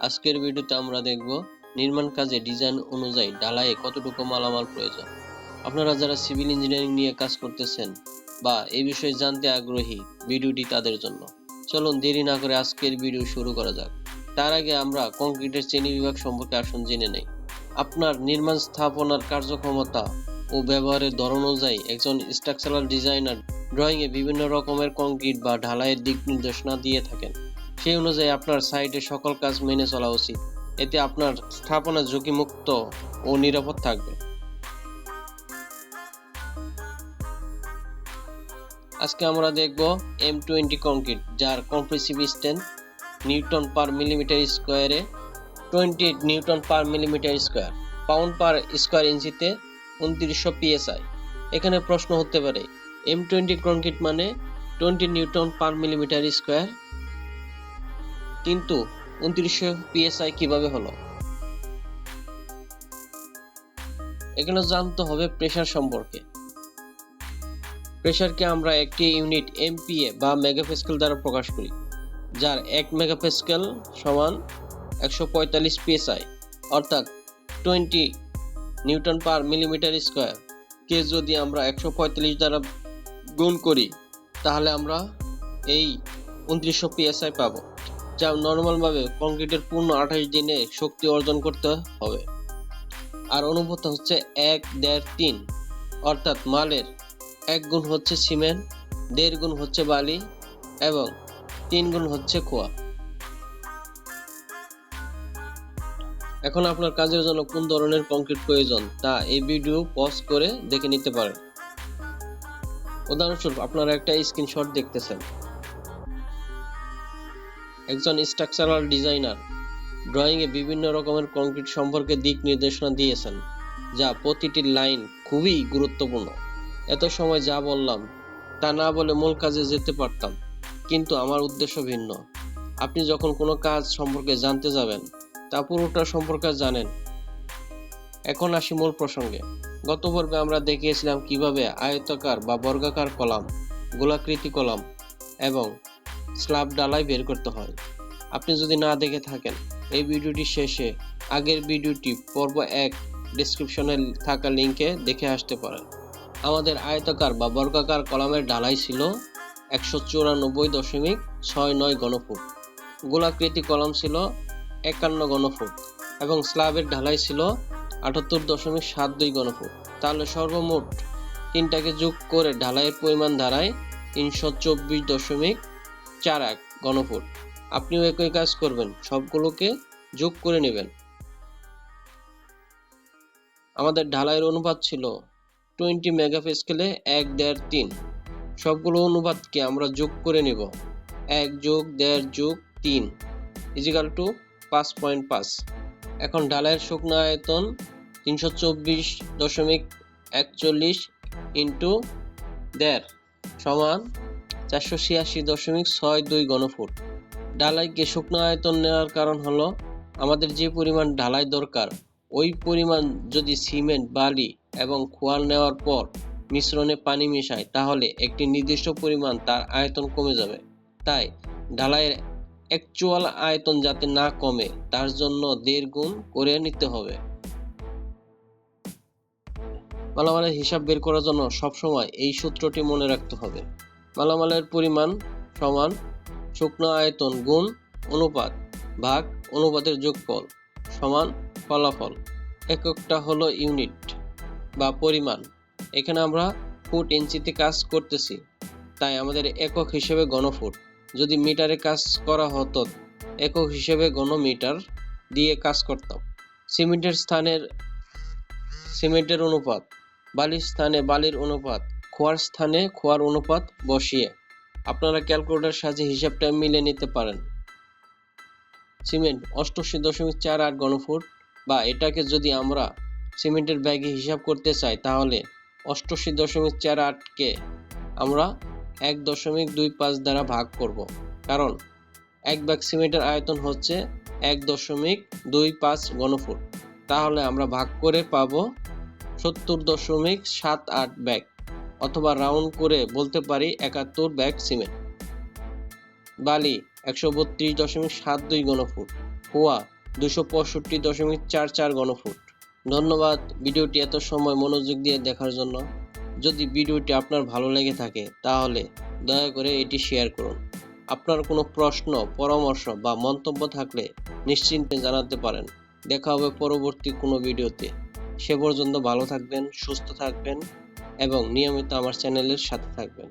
আজকের ভিডিওতে আমরা দেখব নির্মাণ কাজে ডিজাইন অনুযায়ী ঢালাইয়ে কতটুকু মালামাল প্রয়োজন। আপনারা যারা সিভিল ইঞ্জিনিয়ারিং নিয়ে কাজ করতেছেন বা এই বিষয়ে জানতে আগ্রহী, ভিডিওটি তাদের জন্য। চলুন দেরি না করে আজকের ভিডিও শুরু করা যাক। তার আগে আমরা কংক্রিটের শ্রেণি বিভাগ সম্পর্কে আসুন জেনে নেই। আপনার নির্মাণ স্থাপনার কার্যক্ষমতা ও ব্যবহারের ধরন অনুযায়ী একজন স্ট্রাকচারাল ডিজাইনার ড্রয়িংয়ে বিভিন্ন রকমের কংক্রিট বা ঢালাইয়ের দিক নির্দেশনা দিয়ে থাকেন। সেই অনুযায়ী আপনার সাইটে সকল কাজ মেনে চলা উচিত। এতে আপনার স্থাপনা ঝুঁকিমুক্ত ও নিরাপদ থাকবে। আজকে আমরা দেখব এম টোয়েন্টি কংক্রিট যার compressive strength newton per millimetre স্কোয়ারে twenty eight newton per millimetre square pound per square ইঞ্চিতে উনত্রিশশো পিএসআই এখানে প্রশ্ন হতে পারে এম টোয়েন্টি কংক্রিট মানে twenty newton per millimetre square কিন্তু উনত্রিশশো পিএসআই কীভাবে হলো? এখানে জানতে হবে প্রেশার সম্পর্কে। প্রেশারকে আমরা একটি ইউনিট এমপিএ বা মেগাপ্যাসকেল দ্বারা প্রকাশ করি, যার এক মেগাপ্যাসকেল সমান একশো পঁয়তাল্লিশ পিএসআই, অর্থাৎ twenty newton per millimetre square. কে যদি আমরা একশো পঁয়তাল্লিশ দ্বারা গুণ করি, তাহলে আমরা এই উনত্রিশশো পিএসআই পাবো। যা নর্মালভাবে কংক্রিটের পূর্ণ আঠাশ দিনে শক্তি অর্জন করতে হবে। আর অনুপাত হচ্ছে এক দেড় তিন, অর্থাৎ মালের এক গুণ হচ্ছে সিমেন্ট, দেড় গুণ হচ্ছে বালি এবং তিন গুণ হচ্ছে খোয়া। এখন আপনার কাজের জন্য কোন ধরনের কংক্রিট প্রয়োজন তা এই ভিডিও পজ করে দেখে নিতে পারেন। উদাহরণস্বরূপ, আপনারা একটা স্ক্রিনশট দেখতেছেন। একজন স্ট্রাকচারাল ডিজাইনার ড্রয়িংয়ে বিভিন্ন রকমের কংক্রিট সম্পর্কে দিক নির্দেশনা দিয়েছেন, যা প্রতিটি লাইন খুবই গুরুত্বপূর্ণ। এত সময় যা বললাম, তা না বলে মূল কাজে যেতে পারতাম, কিন্তু আমার উদ্দেশ্য ভিন্ন। আপনি যখন কোনো কাজ সম্পর্কে জানতে যাবেন, তা পুরোটা সম্পর্কে জানেন। এখন আসি মূল প্রসঙ্গে। গত পর্বে আমরা দেখিয়েছিলাম কীভাবে আয়তাকার বা বর্গাকার কলাম, গোলাকৃতি কলাম এবং স্ল্যাব ডালাই বের করতে হয়। আপনি যদি না দেখে থাকেন, এই ভিডিওটি শেষে আগের ভিডিওটি পর্ব এক ডিসক্রিপশনে থাকা লিঙ্কে দেখে আসতে পারেন। আমাদের আয়তাকার বা বর্গাকার কলামের ডালাই ছিল একশো চুরানব্বই দশমিক ছয় নয় ঘনফুট। গোলাকৃতি কলাম ছিল একান্ন ঘনফুট এবং স্ল্যাবের ঢালাই ছিল আটাত্তর দশমিক সাত দুই ঘনফুট। তাহলে সর্বমোট তিনটাকে যোগ করে ঢালাইয়ের পরিমাণ দাঁড়ায় তিনশো চব্বিশ দশমিক চার এক ঘনফুট আপনিও একই কাজ করবেন, সবগুলোকে যোগ করে নেবেন। আমাদের ঢালাইয়ের অনুপাত ছিল টোয়েন্টি মেগাপিক্সেলে এক দেড় তিন। সবগুলো অনুপাতকে আমরা যোগ করে নিব। এক যোগ দেড় যোগ তিন ইজিক্যাল টু পাঁচ পয়েন্ট পাঁচ। এখন ঢালাইয়ের শুকনো আয়তন তিনশো চব্বিশ দশমিক একচল্লিশ ইন্টু দেড় সমান চারশো ছিয়াশি দশমিক ছয় দুই ঘনফুট। ঢালাইকে শুকনো আয়তন নেওয়ার কারণ হলো, আমাদের যে পরিমাণ ঢালাই দরকার, ওই পরিমাণ যদি সিমেন্ট, বালি এবং খোয়াল নেওয়ার পর মিশ্রণে পানি মেশায়, তাহলে একটি নির্দিষ্ট পরিমাণ তার আয়তন কমে যাবে। তাই ঢালাইয়ের অ্যাকচুয়াল আয়তন যাতে না কমে, তার জন্য দেড় গুণ করে নিতে হবে। মালামালের হিসাব বের করার জন্য সবসময় এই সূত্রটি মনে রাখতে হবে। মালামালের পরিমাণ সমান শুকনো আয়তন গুণ অনুপাত ভাগ অনুপাতের যোগফল সমান ফলাফল। এককটা হলো ইউনিট বা পরিমাণ। এখানে আমরা ফুট ইঞ্চিতে কাজ করতেছি, তাই আমাদের একক হিসেবে ঘনফুট। যদি মিটারে কাজ করা হতো, একক হিসেবে ঘনমিটার দিয়ে কাজ করতাম। সিমেন্টের স্থানের, সিমেন্টের অনুপাত, বালির স্থানে বালির অনুপাত খোয়ার স্থানে খোয়ার অনুপাত বসিয়ে আপনারা ক্যালকুলেটর সাহায্যে হিসাবটা মিলে নিতে পারেন। সিমেন্ট অষ্টআশি দশমিক চার আট ঘনফুট বা এটাকে যদি আমরা সিমেন্টের ব্যাগে হিসাব করতে চাই তাহলে অষ্টআশি দশমিক চার আটকে আমরা এক দশমিক দুই পাঁচ দ্বারা ভাগ করব। কারণ এক ব্যাগ সিমেন্টের আয়তন হচ্ছে এক দশমিক দুই পাঁচ ঘনফুট। তাহলে আমরা ভাগ করে পাব সত্তর দশমিক সাত আট ব্যাগ। অথবা রাউন্ড করে বলতে পারি একাত্তর ব্যাগ সিমেন্ট। বালি একশো বত্রিশ দশমিক সাত দুই ঘনফুট। কুয়া দুশো পঁয়ষট্টি দশমিক চার চার ঘনফুট। ধন্যবাদ ভিডিওটি এত সময় মনোযোগ দিয়ে দেখার জন্য। যদি ভিডিওটি আপনার ভালো লেগে থাকে, তাহলে দয়া করে এটি শেয়ার করুন। আপনার কোনো প্রশ্ন, পরামর্শ বা মন্তব্য থাকলে নিশ্চিন্তে জানাতে পারেন। দেখা হবে পরবর্তী কোনো ভিডিওতে। সে পর্যন্ত ভালো থাকবেন, সুস্থ থাকবেন। এবং নিয়মিত আমার চ্যানেলের সাথে থাকবেন।